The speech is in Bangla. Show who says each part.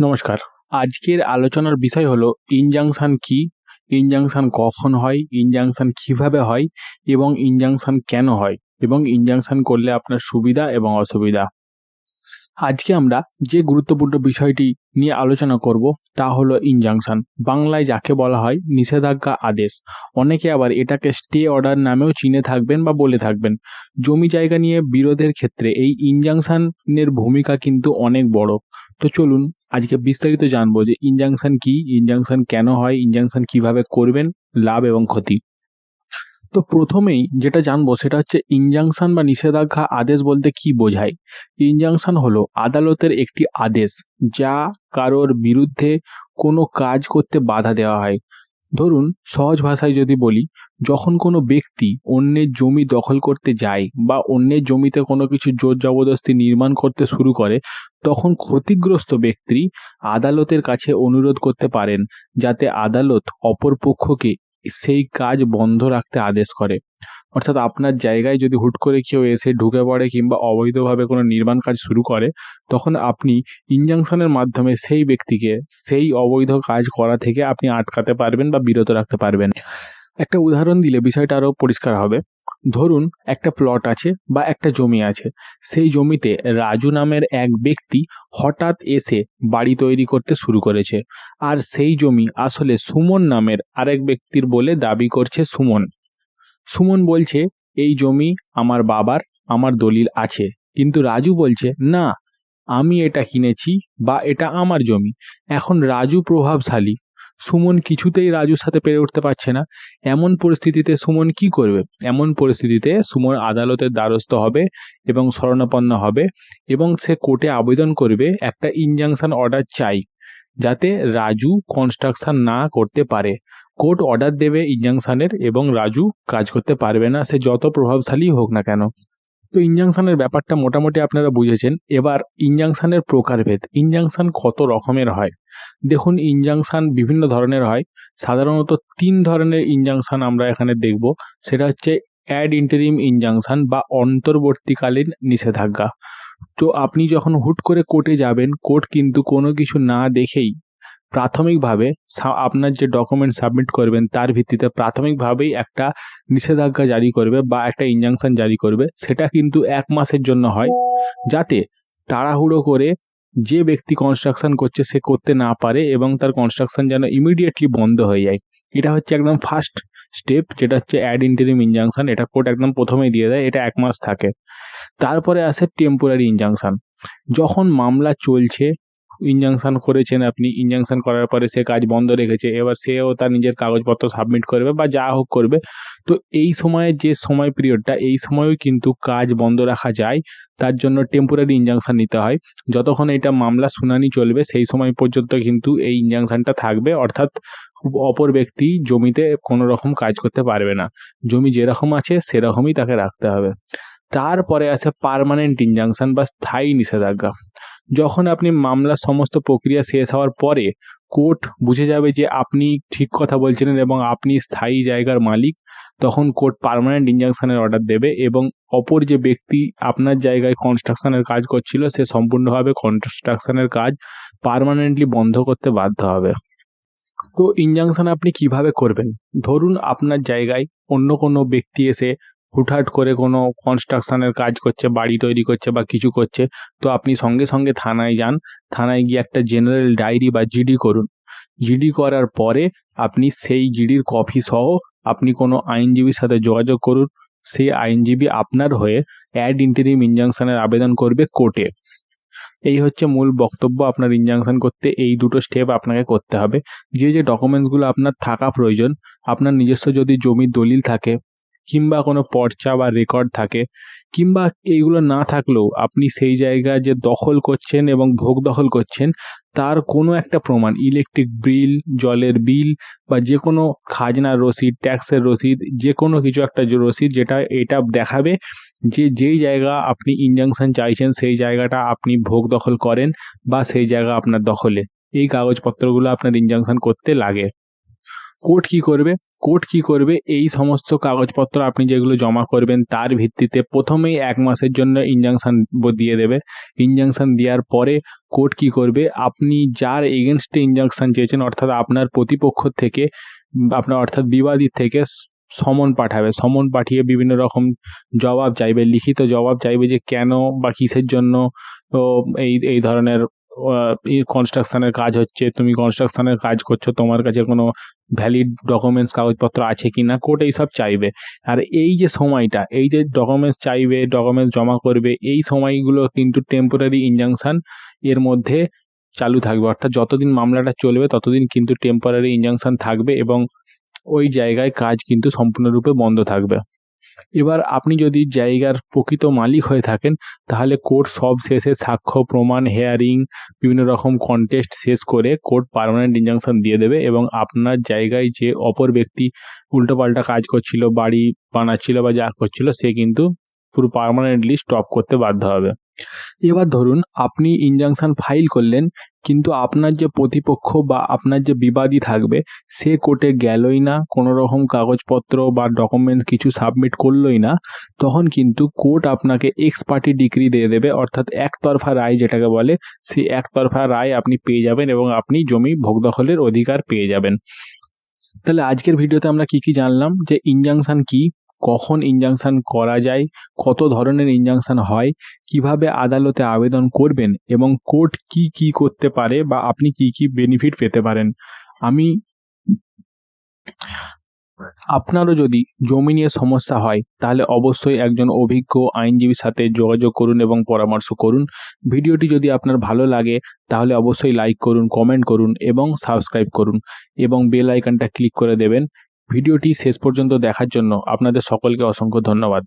Speaker 1: নমস্কার। আজকের আলোচনার বিষয় হলো ইনজাংশন কি? ইনজাংশন কখন হয়? ইনজাংশন কীভাবে হয়? এবং ইনজাংশন কেন হয়? এবং ইনজাংশন করলে আপনার সুবিধা এবং অসুবিধা। আজকে আমরা যে গুরুত্বপূর্ণ বিষয়টি নিয়ে আলোচনা করব তা হলো ইনজাংশন বাংলায় যাকে বলা হয় নিষেধাজ্ঞা আদেশ। অনেকে আবার এটাকে স্টে অর্ডার নামেও চিনে থাকবেন বা বলে থাকবেন। জমি জায়গা নিয়ে বিরোধের ক্ষেত্রে এই ইনজাংশনের ভূমিকা কিন্তু অনেক বড়। তো চলুন আজকে বিস্তারিত জানব যে ইনজাংশন কি ইনজাংশন কেন হয় ইনজাংশন কীভাবে করবেন, লাভ এবং ক্ষতি। তো প্রথমেই যেটা জানব সেটা হচ্ছে ইনজাংশন বা নিষেধাজ্ঞা আদেশ বলতে কি বোঝায়? ইনজাংশন হলো আদালতের একটি আদেশ যা কারোর বিরুদ্ধে কোনো কাজ করতে বাধা দেওয়া হয়। ধরুন, সহজ ভাষায় যদি বলি, যখন কোনো ব্যক্তি অন্যের জমি দখল করতে যায় বা অন্যের জমিতে কোনো কিছু জোর জবরদস্তি নির্মাণ করতে শুরু করে, তখন ক্ষতিগ্রস্ত ব্যক্তি আদালতের কাছে অনুরোধ করতে পারেন, যাতে আদালত অপর পক্ষকে সেই কাজ বন্ধ রাখতে আদেশ করে। অর্থাৎ আপনার জায়গায় যদি হুট করে কেউ এসে ঢুকে পড়ে কিংবা অবৈধভাবে কোনো নির্মাণ কাজ শুরু করে, তখন আপনি ইনজাংশনের মাধ্যমে সেই ব্যক্তিকে সেই অবৈধ কাজ করা থেকে আপনি আটকাতে পারবেন বা বিরত রাখতে পারবেন। একটা উদাহরণ দিলে বিষয়টা আরও পরিষ্কার হবে। ধরুন একটা প্লট আছে বা একটা জমি আছে। সেই জমিতে রাজু নামের এক ব্যক্তি হঠাৎ এসে বাড়ি তৈরি করতে শুরু করেছে। আর সেই জমি আসলে সুমন নামের আরেক ব্যক্তির বলে দাবি করছে সুমন। সুমন বলছে, এই জমি আমার বাবার, আমার দলিল আছে। কিন্তু রাজু বলছে, না, আমি এটা কিনেছি বা এটা আমার জমি। এখন রাজু প্রভাবশালী। সুমন কিছুতেই রাজুর সাথে পেরে উঠতে পারছে না। এমন পরিস্থিতিতে সুমন কি করবে? এমন পরিস্থিতিতে সুমন আদালতের দ্বারস্থ হবে এবং শরণাপন্ন হবে এবং সে কোর্টে আবেদন করবে একটা ইনজাংশন অর্ডার চাই, যাতে রাজু কনস্ট্রাকশন না করতে পারে। কোর্ট অর্ডার দেবে ইনজাংশনের এবং রাজু কাজ করতে পারবে না, সে যত প্রভাবশালী হোক না কেন। তো ইনজাংশনের ব্যাপারটা মোটামুটি আপনারা বুঝেছেন। এবার ইনজাংশনের প্রকারভেদ, ইনজাংশন কত রকমের হয়? দেখুন, ইনজাংশন বিভিন্ন ধরনের হয়। সাধারণত তিন ধরনের ইনজাংশন আমরা এখানে দেখব। সেটা হচ্ছে অ্যাড ইন্টারিম ইনজাংশন বা অন্তর্বর্তীকালীন নিষেধাজ্ঞা। তো আপনি যখন হুট করে কোর্টে যাবেন, কোর্ট কিন্তু কোনো কিছু না দেখেই প্রাথমিকভাবে আপনার যে ডকুমেন্ট সাবমিট করবেন, তার ভিত্তিতে প্রাথমিকভাবেই একটা নিষেধাজ্ঞা জারি করবে বা একটা ইনজাংশন জারি করবে। সেটা কিন্তু এক মাসের জন্য হয়। যাতে তাড়াহুড়ো করে যে ব্যক্তি কনস্ট্রাকশন করছে, সে করতে না পারে এবং তার কনস্ট্রাকশন যেন ইমিডিয়েটলি বন্ধ হয়ে যায়। এটা হচ্ছে একদম ফার্স্ট স্টেপ যেটা হচ্ছে অ্যাড ইন্টারিম ইনজাংশন এটা কোর্ট একদম প্রথমেই দিয়ে দেয়, এটা এক মাস থাকে। তারপরে আসে টেম্পোরারি ইনজাংশন যখন মামলা চলছে ইনজাংশন করেছেন আপনি ইনজাংশন করার পরে সে কাজ বন্ধ রেখেছে, এবার সেও তার নিজের কাগজপত্র সাবমিট করবে বা যা হোক করবে। তো এই সময়ের যে সময় পিরিয়ডটা এই সময়ও কিন্তু কাজ বন্ধ রাখা যায়, তার জন্য টেম্পোরারি ইনজাংশন নিতে হয়। যতক্ষণ এটা মামলা শুনানি চলবে, সেই সময় পর্যন্ত কিন্তু এই ইনজাংশনটা থাকবে, অর্থাৎ অপর ব্যক্তি জমিতে কোনো রকম কাজ করতে পারবে না। জমি যেরকম আছে, সেরকমই তাকে রাখতে হবে। তারপরে আসে পারমানেন্ট ইনজাংশন বা স্থায়ী নিষেধাজ্ঞা। যখন আপনি মামলার সমস্ত প্রক্রিয়া শেষ হওয়ার পরে কোর্ট বুঝে যাবে যে আপনি ঠিক কথা বলছিলেন এবং আপনি স্থায়ী জায়গার মালিক, তখন কোর্ট পারমানেন্ট ইনজাংশনের অর্ডার দেবে এবং অপর যে ব্যক্তি আপনার জায়গায় কনস্ট্রাকশনের কাজ করছিল, সে সম্পূর্ণভাবে কনস্ট্রাকশনের কাজ পারমানেন্টলি বন্ধ করতে বাধ্য হবে। তো ইনজাংশন আপনি কীভাবে করবেন? ধরুন আপনার জায়গায় অন্য কোনো ব্যক্তি এসে হুটহাট করে কোনো কনস্ট্রাকশনের কাজ করছে, বাড়ি তৈরি করছে বা কিছু করছে, তো আপনি সঙ্গে সঙ্গে থানায় যান। থানায় গিয়ে একটা জেনারেল ডায়েরি বা জিডি করুন। জিডি করার পরে আপনি সেই জিডির কপি সহ আপনি কোনো আইনজীবীর সাথে যোগাযোগ করুন। সেই আইনজীবী আপনার হয়ে অ্যাড ইন্টারিম ইনজাংশনের আবেদন করবে কোর্টে। এই হচ্ছে মূল বক্তব্য আপনার ইনজাংশন করতে। এই দুটো স্টেপ আপনাকে করতে হবে। যে যে ডকুমেন্টসগুলো আপনার থাকা প্রয়োজন, আপনার নিজস্ব যদি জমির দলিল থাকে কিংবা কোনো পর্চা বা রেকর্ড থাকে, কিংবা এইগুলো না থাকলেও আপনি সেই জায়গায় যে দখল করছেন এবং ভোগ দখল করছেন, তার কোনো একটা প্রমাণ ইলেকট্রিক বিল জলের বিল বা যে কোনো খাজনার রসিদ ট্যাক্সের রসিদ যে কোনো কিছু একটা রসিদ, যেটা এটা দেখাবে যে যেই জায়গা আপনি ইনজাংশন চাইছেন, সেই জায়গাটা আপনি ভোগ দখল করেন বা সেই জায়গা আপনার দখলে। এই কাগজপত্রগুলো আপনার ইনজাংশন করতে লাগে। কোর্ট কী করবে? কোর্ট কী করবে? এই সমস্ত কাগজপত্র আপনি যেগুলো জমা করবেন, তার ভিত্তিতে প্রথমেই এক মাসের জন্য ইনজাংশান দিয়ে দেবে। ইনজাংশান দেওয়ার পরে কোর্ট কী করবে? আপনি যার এগেনস্টে ইনজাংশান চেয়েছেন, অর্থাৎ আপনার প্রতিপক্ষ থেকে, আপনার অর্থাৎ বিবাদীর থেকে সমন পাঠাবে। সমন পাঠিয়ে বিভিন্ন রকম জবাব চাইবে, লিখিত জবাব চাইবে যে কেন বা কিসের জন্য এই এই ধরনের কনস্ট্রাকশানের কাজ হচ্ছে, তুমি কনস্ট্রাকশানের কাজ করছ, তোমার কাছে কোনো ভ্যালিড ডকুমেন্টস কাগজপত্র আছে কি না কোর্ট এইসব চাইবে। আর এই যে সময়টা, এই যে ডকুমেন্টস চাইবে ডকুমেন্টস জমা করবে, এই সময়গুলো কিন্তু টেম্পোরারি ইনজাংশান এর মধ্যে চালু থাকবে। অর্থাৎ যতদিন মামলাটা চলবে, ততদিন কিন্তু টেম্পোরারি ইনজাংশান থাকবে এবং ওই জায়গায় কাজ কিন্তু সম্পূর্ণরূপে বন্ধ থাকবে। এবার আপনি যদি জায়গার প্রকৃত মালিক হয়ে থাকেন, তাহলে কোর্ট সব শেষে সাক্ষ্য, প্রমাণ হেয়ারিং বিভিন্ন রকম কন্টেস্ট শেষ করে কোর্ট পারমানেন্ট ইনজাংশন দিয়ে দেবে এবং আপনার জায়গায় যে অপর ব্যক্তি উল্টোপাল্টা কাজ করছিল, বাড়ি বানাচ্ছিল বা যা করছিল, সে কিন্তু পুরো পারমানেন্টলি স্টপ করতে বাধ্য হবে। এবার ধরুন আপনি ইনজাংশন ফাইল করলেন, কিন্তু আপনার যে প্রতিপক্ষ বা আপনার যে বিবাদী থাকবে, সে কোর্টে গেলই না কোনো রকম কাগজপত্র বা ডকুমেন্টস কিছু সাবমিট করলই না, তখন কিন্তু কোর্ট আপনাকে এক্স পার্টি ডিগ্রি দিয়ে দেবে, অর্থাৎ একতরফা রায় যেটাকে বলে, সেই একতরফা রায় আপনি পেয়ে যাবেন এবং আপনি জমি ভোগ দখলের অধিকার পেয়ে যাবেন। তাহলে আজকের ভিডিওতে আমরা কি কি জানলাম? যে ইনজাংশন কি? কখন ইনজাংশন করা যায়, কত ধরনের ইনজাংশন হয়, কীভাবে আদালতে আবেদন করবেন এবং কোর্ট কি কি করতে পারে বা আপনি কি কি বেনিফিট পেতে পারেন। আমি আপনারও যদি জমি নিয়ে সমস্যা হয়, তাহলে অবশ্যই একজন অভিজ্ঞ আইনজীবীর সাথে যোগাযোগ করুন এবং পরামর্শ করুন। ভিডিওটি যদি আপনার ভালো লাগে, তাহলে অবশ্যই লাইক করুন কমেন্ট করুন এবং সাবস্ক্রাইব করুন এবং বেল আইকনটা ক্লিক করে দেবেন। ভিডিওটি শেষ পর্যন্ত দেখার জন্য আপনাদের সকলকে অসংখ্য ধন্যবাদ।